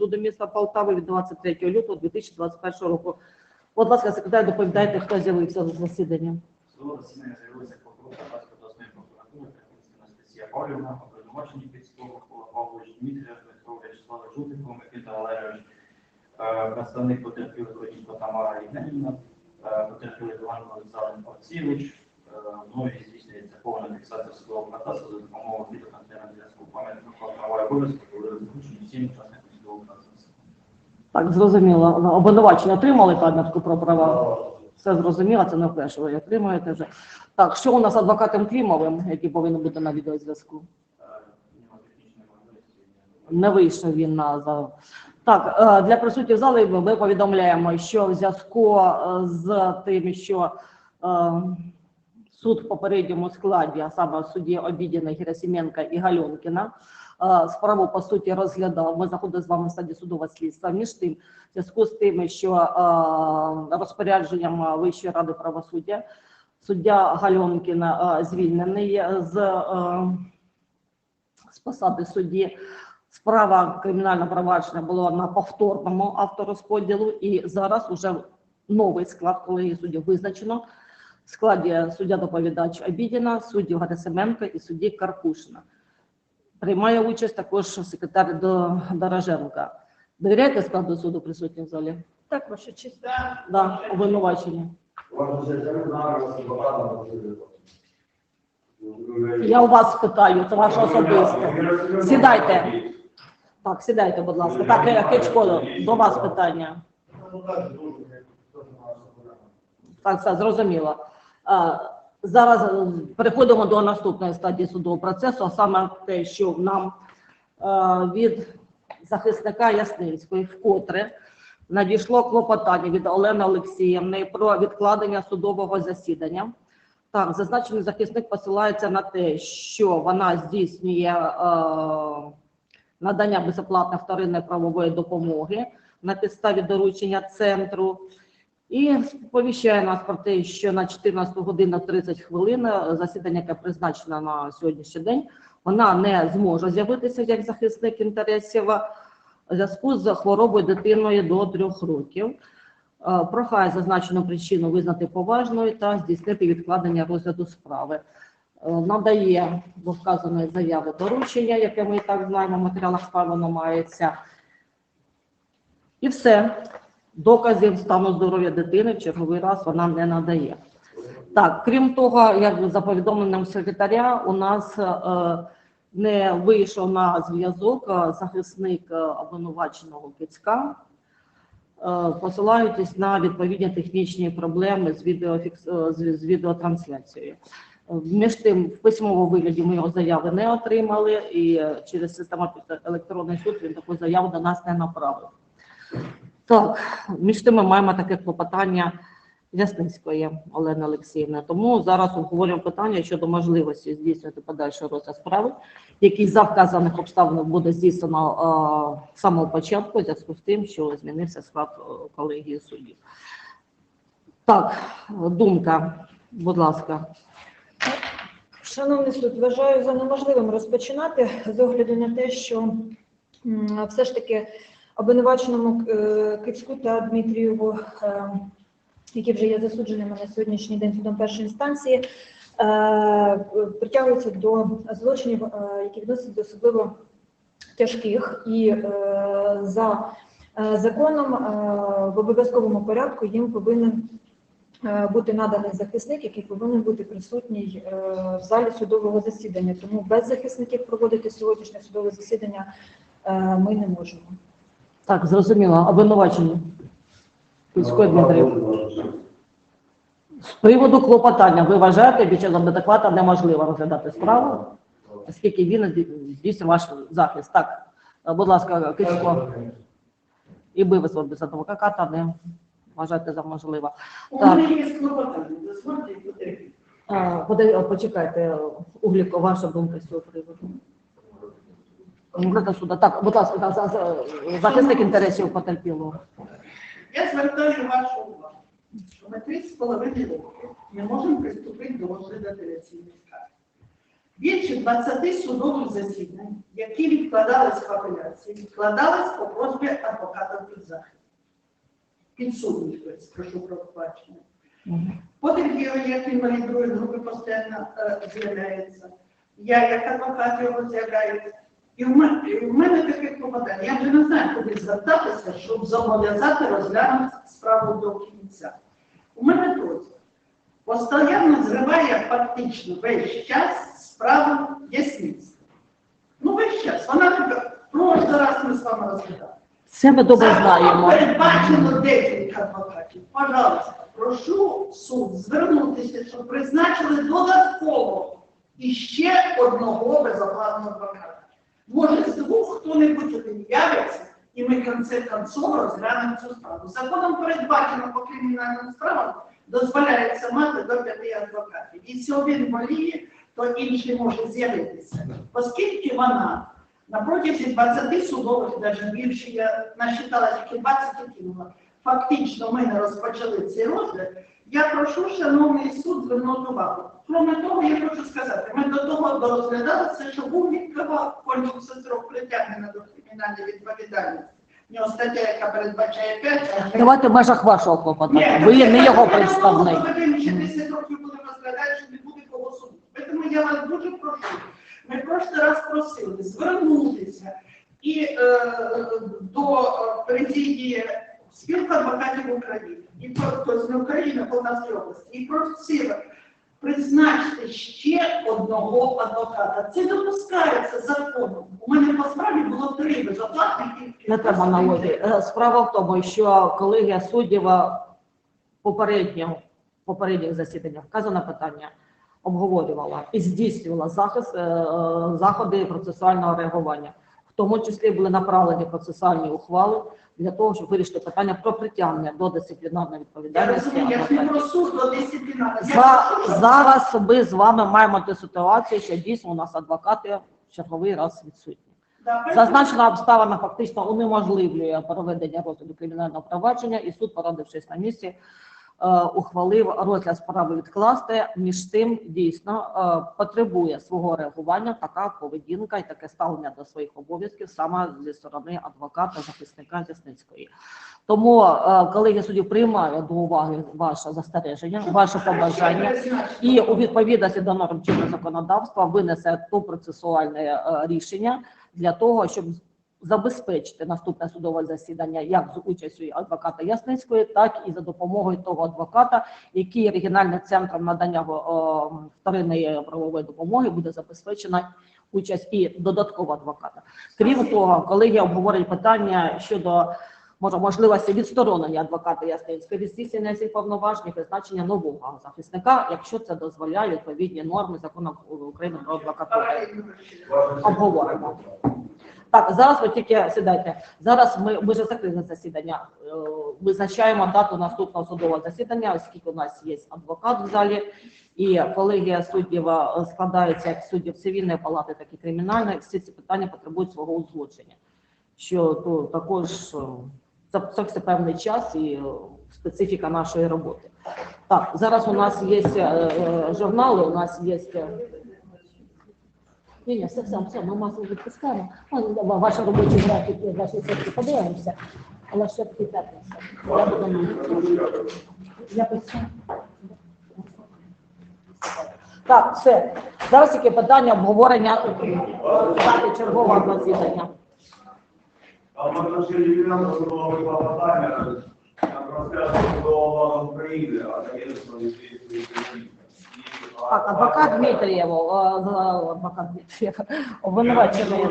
суду міста Полтави від 23 лютого 2021 року. Будь ласка, секретар, доповідайте, хто з'явився з засідання. Судове засідання з'явилися прокурор Карпатської обласної прокуратури Капустина Анастасія Павлівна, Підського Микола Павлович, Дмитрія Дмитро Вячеслав Жутиков, Микита Валерійович, е, представник потерпілих Родінко Тамара Євгенівна, е, потерпілий Іван Олександр Олексійович, е, мною здійснюється повна фіксація судового процесу за допомогою відеоконференції зв'язку пам'ятного обов'язку, коли озвучені всім учасникам. Так, зрозуміло. Обвинувачення отримали пам'ятку про права? Все зрозуміло, це не вперше ви отримуєте вже. Так, що у нас з адвокатом Клімовим, який повинен бути на відеозв'язку? Не вийшов він на за. Так, е, для присутніх в залі ми повідомляємо, що в зв'язку е, з тим, що е, суд в попередньому складі, а саме в суді Обідіна, Герасименка і Гальонкіна, е, справу по суті розглядав. Ми знаходимося з вами в стадії судового слідства. Між тим, в зв'язку з тим, що е, розпорядженням Вищої ради правосуддя суддя Гальонкіна е, звільнений з. е, з посади судді. Справа кримінальне провадження було на повторному авторозподілу, і зараз уже новий склад колегії суддів визначено. В складі суддя доповідач Обідіна, судді Герасименко і судді Карпушина. Приймає участь також секретар До- Дороженка. Довіряєте складу суду присутнім в залі? Так, ваша честь. Да, обвинувачення. Я у вас питаю, це ваше особисте. Сідайте. Так, сідайте, будь ласка. Так, е, Кичко, до вас питання. Так, все зрозуміло. Зараз е, переходимо до наступної стадії судового процесу, а саме те, що нам е, від захисника Ясницької вкотре надійшло клопотання від Олени Олексіївни про відкладення судового засідання. Так, зазначений захисник посилається на те, що вона здійснює е, надання безоплатної вторинної правової допомоги на підставі доручення центру. І сповіщає нас про те, що на 14 годину 30 хвилин е, засідання, яке призначено на сьогоднішній день, вона не зможе з'явитися як захисник інтересів у зв'язку з хворобою дитиною до трьох років. Е, Прохає зазначену причину визнати поважною та здійснити відкладення розгляду справи. Е, Надає до вказаної заяви доручення, яке ми і так знаємо, в матеріалах справи воно мається. І все. Доказів стану здоров'я дитини в черговий раз вона не надає. Так, крім того, як за повідомленням секретаря, у нас е, не вийшов на зв'язок е, захисник е, обвинуваченого Кицька, посилаючись на відповідні технічні проблеми з, відеофікс... з, відеотрансляцією. Між тим, в письмовому вигляді ми його заяви не отримали, і через систему електронний суд він таку заяву до нас не направив. Так, між тим ми маємо таке клопотання Ясницької Олени Олексіївни. Тому зараз обговорюємо питання щодо можливості здійснювати подальший розгляд справи, який за вказаних обставин буде здійснено е, з самого початку, в зв'язку з тим, що змінився склад е, колегії суддів. Так, думка, будь ласка. Шановний суд, вважаю за неможливим розпочинати з огляду на те, що все ж таки обвинуваченому е, Кицьку та Дмитрієву, е, які вже є засудженими на сьогоднішній день судом першої інстанції, е, притягуються до злочинів, які відносяться до особливо тяжких, і за законом в обов'язковому порядку їм повинен бути наданий захисник, який повинен бути присутній в залі судового засідання. Тому без захисників проводити сьогоднішнє судове засідання ми не можемо. Так, зрозуміло. Обвинувачення. Кільської Дмитрів. З приводу клопотання, ви вважаєте, під час адеквата неможливо розглядати справу, оскільки він здійснює ваш захист. Так, будь ласка, Кицько, і ви висловити без адвоката не вважаєте за можливо. У Так. мене є клопотання, дозвольте Почекайте, Угліко, ваша думка з цього приводу. Думка суда. Так, будь ласка, за- за- за- захисник інтересів потерпілого. Я звертаю вашу увагу, що ми три з половиною роки не можемо приступити до розгляду апеляційної скарги. Більше 20 судових засідань, які відкладались в апеляції, відкладались по просьбі адвоката під захист. Підсудних, тобто, прошу про побачення. Потерпілий, як інвалід другої групи постійно е, з'являється. Я як адвокат його з'являюся. І в мене, і в мене таке клопотання. Я вже не знаю, куди звертатися, щоб зобов'язати розглянути справу до кінця. У мене просьба. Постоянно зриває фактично весь час справу ясництва. Ну, весь час. Вона така, просто раз ми з вами розглядали. Це ми добре знаємо. Передбачено декілька адвокатів. Пожалуйста, прошу суд звернутися, щоб призначили додатково і ще одного безоплатного адвоката. Може, з двох хто-небудь один явиться, і ми конце концов розглянемо цю справу. Законом передбачено по кримінальним справам дозволяється мати до п'яти адвокатів. Якщо один боліє, то інший може з'явитися. Оскільки вона на протязі 20 судових, навіть більше, я насчитала тільки 20 і кинула. Фактично, ми не розпочали цей розгляд. Я прошу, шановний суд, звернути увагу. Кроме того, я хочу сказати, ми до того розглядали це, що був відкривав кончився срок притягнення до кримінальної відповідальності. В нього стаття, яка передбачає 5, Давайте в межах вашого клопотання. Ви не його представник. Ми ще 10 років будемо розглядати, що не буде кого судити. Тому я вас дуже прошу. Ми просто раз просили звернутися і е, до президії спілки адвокатів України, і про- тобто не України, а Полтавської області, і просили призначити ще одного адвоката. Це допускається законом. У мене по справі було три безоплатних. і- Не треба аналогії. Е, Справа в тому, що колегія суддів попередньо, в попередніх засіданнях вказане питання обговорювала і здійснювала захист, е, е, заходи процесуального реагування. Тому числі були направлені процесуальні ухвали для того, щоб вирішити питання про притягнення до дисциплінарної Я відповідальності. розумію, я не про суд до дисциплінарного. Я За, зараз ми з вами маємо ту ситуацію, що дійсно у нас адвокати в черговий раз відсутні. Зазначена обставина фактично унеможливлює проведення розгляду кримінального провадження, і суд, порадившись на місці, ухвалив розгляд справи відкласти. Між тим, дійсно е, потребує свого реагування така поведінка і таке ставлення до своїх обов'язків саме зі сторони адвоката, захисника Зясницької. Тому е, колеги суддів приймаю до уваги ваше застереження, ваше побажання. І у відповідності до норм чинного законодавства винесе то процесуальне е, рішення для того, щоб забезпечити наступне судове засідання як з участю адвоката Ясницької, так і за допомогою того адвоката, який регіональним центром надання вторинної правової допомоги буде забезпечена участь і додатково адвоката. Крім того, колеги обговорюють питання щодо може можливості відсторонення адвоката Ясницької від здійснення цих повноважень і призначення нового захисника, якщо це дозволяє відповідні норми закону України про адвокатуру. Обговоримо. Так, зараз ви тільки сідайте. Зараз ми, ми вже закрили засідання. Е, Визначаємо дату наступного судового засідання, оскільки у нас є адвокат в залі, і колегія суддів е, складається як суддів цивільної палати, так і кримінальної. Всі ці питання потребують свого узгодження. Що то також е, це, це все певний час і специфіка нашої роботи. Так, зараз у нас є журнали, у нас є. Ні, ні, все, все, все, ми масово відпускаємо. Ну, ва- Ваші робочі графіки, ваші церкви подивимося, але ще таки п'ятниця. Я буду якось. це. Так, все. Зараз тільки питання обговорення дати чергового засідання. А в отношении финансового судового клопотання на трансляцію до України, а таке що здійснює Так, адвокат Дмитрієву, адвокат Дмитрієв, обвинувачений.